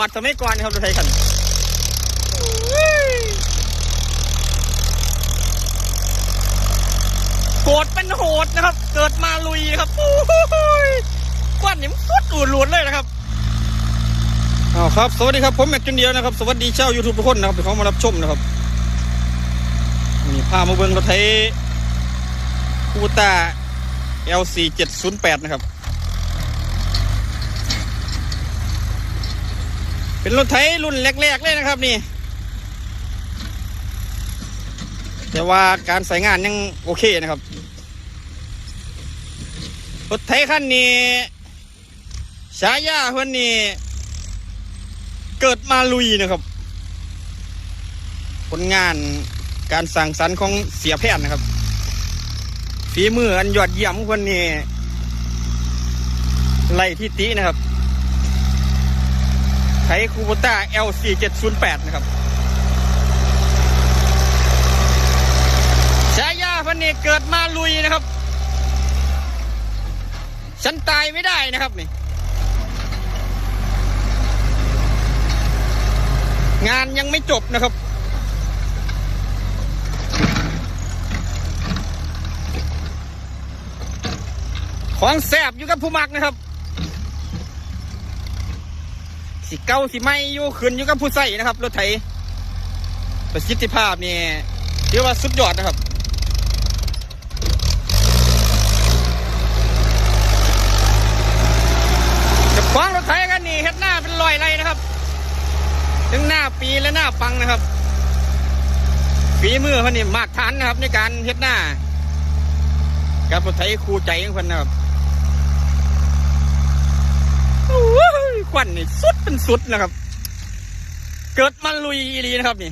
อร์ดสมัยก่อนนะครับรถไถคันโกรธเป็นโหดนะครับ เกิดมาลุยครับโอ้ยควันนี่มันสุดอูดหลุดเลยนะครับอ้าวครับ สวัสดีครับ ผมแม็กจุนเดียวนะครับ สวัสดีเจ้ายูทูบทุกคนนะครับที่เขามารับชมนะครับนี่พามาเบิ่งรถไถคูตา LC 708 นะครับ เป็นรถไถรุ่นแรกๆเลยนะครับนี่ แต่ว่าการใส่งานยังโอเคนะครับ รถไถคันนี้ฉายาเพื่อนนี่เกิดมาลุยนะครับ ผลงานการสั่งสรรค์ของเสียแพทย์นะครับฝีมืออันยอดเยี่ยมคนนี้ไล่ที่ตินะครับ ไทคูโบต้า LC 708 นะครับฉายาพันนี้เกิดมาลุยนะครับ ฉันตายไม่ได้นะครับนี่ งานยังไม่จบนะครับของแสบอยู่กับผู้มักนะครับ สิเก้าสิไม่อยู่ขึ้นอยู่กับผู้ใส่นะครับ รถไถประสิทธิภาพนี่เรียกว่าสุดยอดนะครับจะคว้างรถไถกันนี่เฮ็ดหน้าเป็นรอยไรนะครับทั้งหน้าปีและหน้าปังนะครับฝีมือเขานี่มากฐานนะครับ ในการเฮ็ดหน้ากับรถไถคู่ใจของคนนะครับ โอ้ยค วันนี่สุดเป็นสุดนะครับ เกิดมาลุยอีหลีนะครับนี่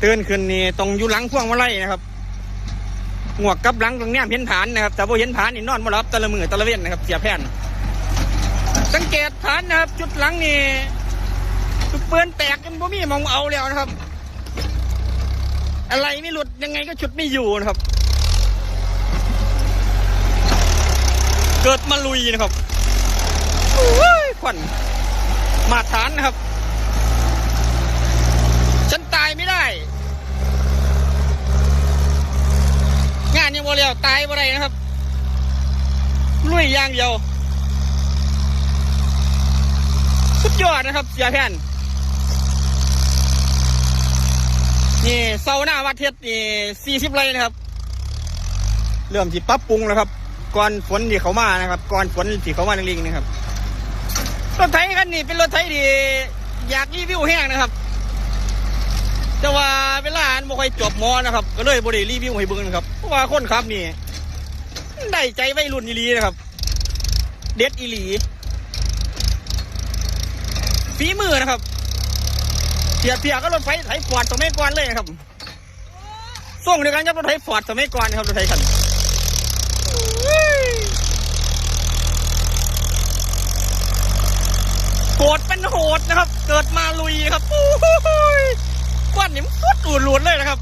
เตือนขึ้นนี่ตรงอยู่หลังพ่วงมาไลัยนะครับหมวกกับหลังตรงเนี้ยเห็นฐานนะครับ แต่พอเห็นฐานนี่นอนมารับตะละมือตะละเวนนะครับ เสียแผ่นสังเกตฐานนะครับ จุดหลังนี่จุดเปื้อนแตกกันบ่มีมองเอาแล้วนะครับ อะไรไม่หลุดยังไงก็ชุดไม่อยู่นะครับ เกิดมาลุยนะครับ โอ้ยควันมาฐานนะครับ ฉันตายไม่ได้ งานยังบ่แล้วตายบ่ได้นะครับ ลุยยางเดียว สุดยอดนะครับเสียแผ่นนี่เสาหน้าวัดเทศนี่สี่สิบไรนะครับ เริ่มที่ปรับปรุงแล้วครับ ก่อนฝนที่เขามานะครับ ก่อนฝนที่เขามาลิงๆนะครับ รถไถคันนี้เป็นรถไถที่อยากรีวิวแห้งนะครับ แต่ว่าเวลาอันบ่ค่อยจบมอนะครับ ก็เลยบ่ได้รีวิวให้เบิ่งนะครับเพราะว่าคนขับนี่ได้ใจไวัยรุ่นอีหลีนะครับ เด็ดอีหลีฝีมือนะครับเสียเพียก็รถไฟไถฟอร์ดสมัยก่อนเลยนะครับส่งเดียวกันกับรถไถฟอร์ดสมัยก่อนนะครับรถไถคัน โกรธเป็นโหดนะครับ เกิดมาลุยครับโอ้ยควันนี่มันสุดอูดหลุดเลยนะครับ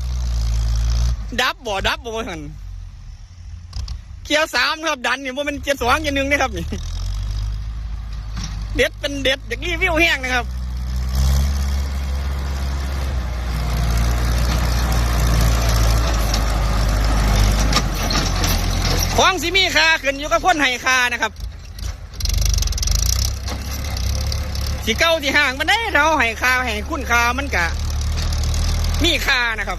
ดับบ่ดับบ่เห็นเกียร์สามครับดันนี่ว่ามันเกียร์สองเกียร์หนึ่งนะครับนี่เด็ดเป็นเด็ดอย่างนี้วิวแห้งนะครับของสิมีคาขึ้นอยู่กับคนไห้คานะครับ สีเก้าที่ห่างมันได้เราให้คาให้คุณคามันกะ มีคานะครับ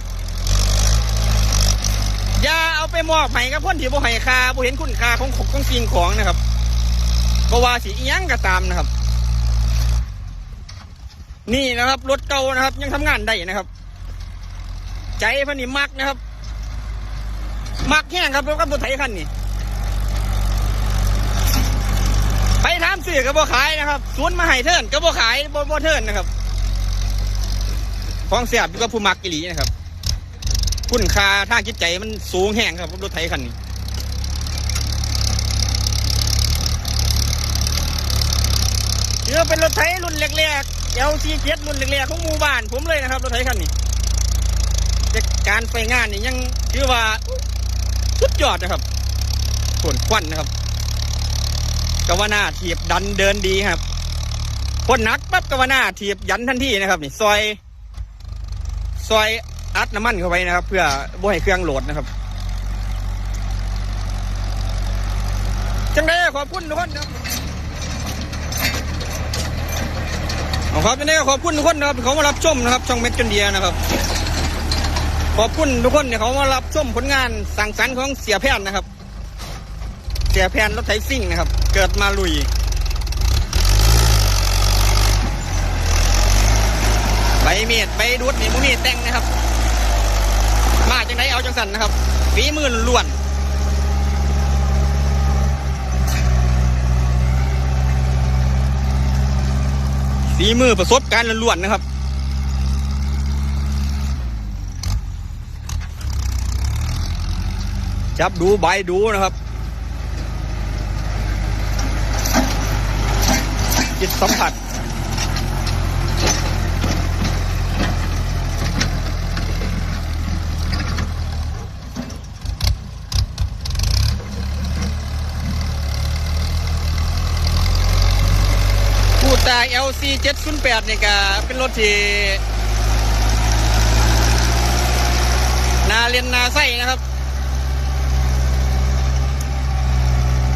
อย่าเอาไปมอบให้กับคนที่บ่ให้คาบ่เห็นคุณค่าของของของสิ่งของนะครับก็ว่าสิอียังก็ตามนะครับ นี่นะครับ รถเก่านะครับ ยังทำงานได้นะครับ ใจพันนี่มักนะครับ มักแห้งครับรถกับรถไถคันนี้ ไปทำสื่อก็บ่ขายนะครับศูนมาให้เทิร์นก็บ่ขายบ่บ่เทิร์นนะครับของเสียบอยู่กับผู้มักอีหลีนะครับ คุณค่าทางจิตใจมันสูงแห้งครับรถไถคันนี้เรือเป็นรถไถรุ่นแรกๆเอลซีเจ็ดรุ่นแรกๆของหมู่บ้านผมเลยนะครับรถไถคันนี้การไฟงานนี่ยังถือว่าสุดยอดนะครับผลควันนะครับ กวานาถีบดันเดินดีครับพ่นนักปั๊บกวานาถีบยันทันทีนะครับ นี่ซอย ซอยอัดน้ำมันเข้าไปนะครับ เพื่อบ่ให้เครื่องโหลดนะครับจังได้ขอบคุณทุกคนครับเอาครับจังได้ขอบคุณทุกคนนะครับเขามารับชมนะครับ ช่องเม็ดกันเดียนะครับ ขอบคุณทุกคนเนี่ยเขามารับชมผลงานสั่งสรรค์ของเสียแพนนะครับ สียแพนรถไถซิ่งนะครับ เกิดมาลุย ใบเมียดใบดูดนี่มุมีแต่งนะครับ มาจังไดเอาจังสันนะครับฝีมือล้วนฝีมือประสบการณ์ล้วนๆนะครับจับดูใบดูนะครับ จิตสัมผัสผู้ตาย LC 708นี่ก็เป็นรถที่นาเรียนนาไส้นะครับ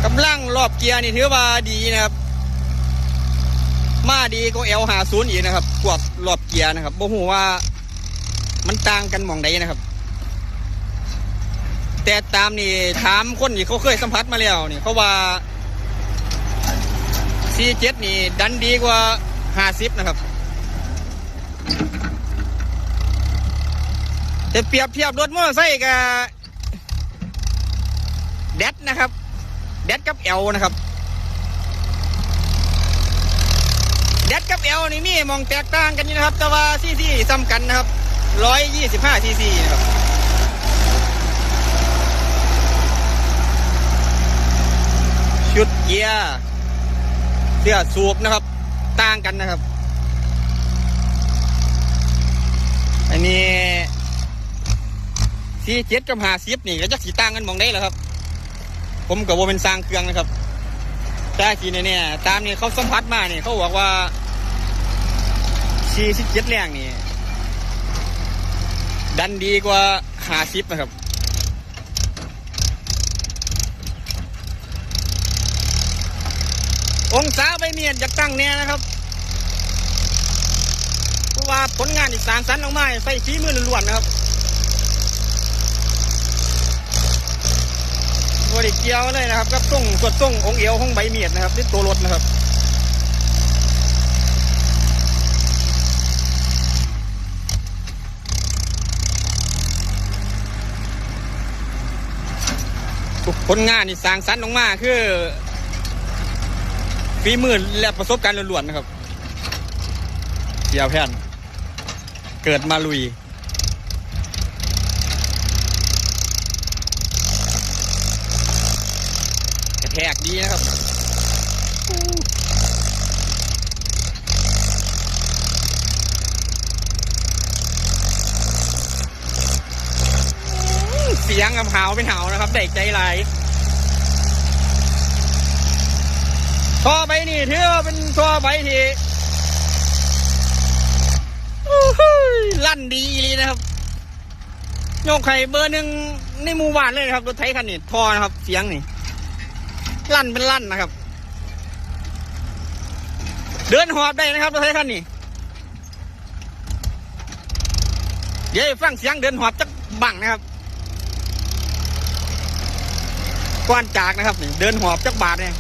กำลังรอบเกียร์นี่ถือว่าดีนะครับ มาดีก็ L หาศูนย์อีกนะครับพวกรอบเกียร์นะครับบ่ฮู้ว่า มันต่างกันหมองใดนะครับ แต่ตามนี่ถามคนที่เขาเคยสัมผัสมาแล้วนี่เขาว่า C7 นี่ดันดีกว่า 50 นะครับ แต่เปรียบเทียบรถมอเตอร์ไซค์กับแดดนะครับแดดกับเอลนะครับ แดด กับเอลนี่มีมองแตกต่างกันอยู่นะครับ แต่ว่าซีซีซ้ำกันนะครับ125ซีซีนะครับชุดเกียร์เสื้อสูบนะครับ ต่างกันนะครับ อันนี้สี่เจ็ดกับหาสิบนี่ก็จะสีต่างกันมองได้เหรอครับ ผมกับว่าเป็นสร้างเครื่องนะครับแต่ทีนี้เนี่ยตามนี่เขาสัมผัสมาเนี่ยเขาบอกว่า สี่สิบเจ็ดแรงนี่ ดันดีกว่าหาสิบนะครับองศาใบเมียนอยากตั้งเนี่ยนะครับเพราะว่าผลงานที่สางสรรค์ออกมาใส่ฝีมือล้วนๆนะครับบริเกียวเลยนะครับกับส่งสวดส่งองเอวของใบเมียดนะครับที่ตัวรถนะครับ ผลงานนี่สร้างสรรค์ออกมาคือฝีมือและประสบการณ์ล้วนๆนะครับเดียวแพนเกิดมาลุยกระแทกดีนะครับ เสียงกับหาวเป็นหาวนะครับได้ใจไหลท่อใบนี่ถือว่าเป็นท่อใบที่อู้หู้ลั่นดีเลยนะครับโยกไข่เบอร์หนึ่งในหมู่บ้านเลยนะครับรถไถคันนี้ท่อนะครับ เสียงนี่ลั่นเป็นลั่นนะครับ เดินหอบได้นะครับรถไถคันนี้เดี๋ยวฟังเสียงเดินหอบจักบังนะครับ ก้อนจากนะครับเดินหอบจักบาทเนี่ย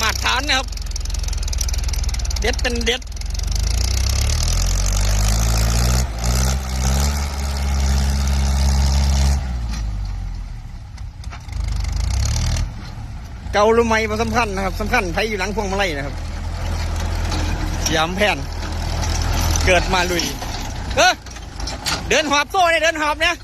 มาตรฐานนะครับ เด็ดเป็นเด็ด ผ เกาหรือไม่บ่สำคัญนะครับสำคัญไผอยู่หลังพวงมาลัยนะครับยามแผ่นเกิดมาลุยเออเดินหอบโซ่เนี่ยเดินหอบเนี่ย